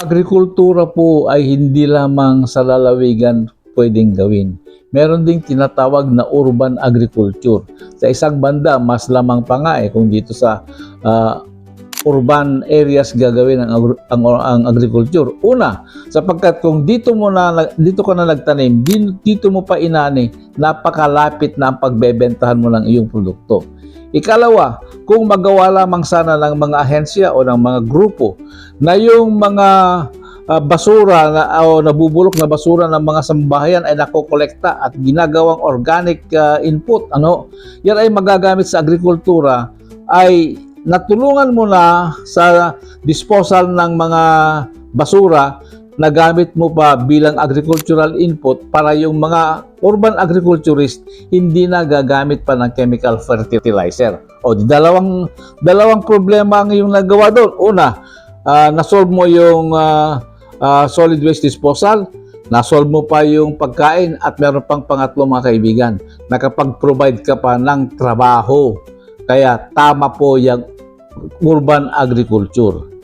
Agrikultura po ay hindi lamang sa lalawigan pwedeng gawin. Meron ding tinatawag na urban agriculture. Sa isang banda, mas lamang pa nga eh kung dito sa ah, urban areas gagawin ang, ang, ang agriculture. Una, sapagkat kung dito mo na dito ka na nagtanim, dito mo pa inani, napakalapit na ang pagbebentahan mo ng iyong produkto. Ikalawa, kung magawa lamang sana ng mga ahensya o ng mga grupo na yung mga ah, basura na, o nabubulok na basura ng mga sambahayan ay nakokolekta at ginagawang organic ah, input, ano, yan ay magagamit sa agrikultura ay natulungan mo na sa disposal ng mga basura na gamit mo pa bilang agricultural input para yung mga urban agriculturist hindi na gagamit pa ng chemical fertilizer. O di dalawang dalawang problema ang yung nagawa doon. Una, ah, nasolve mo yung ah, ah, solid waste disposal, nasolve mo pa yung pagkain at meron pang pangatlo mga kaibigan, nakapag-provide ka pa ng trabaho. Kaya tama po yung urban agriculture.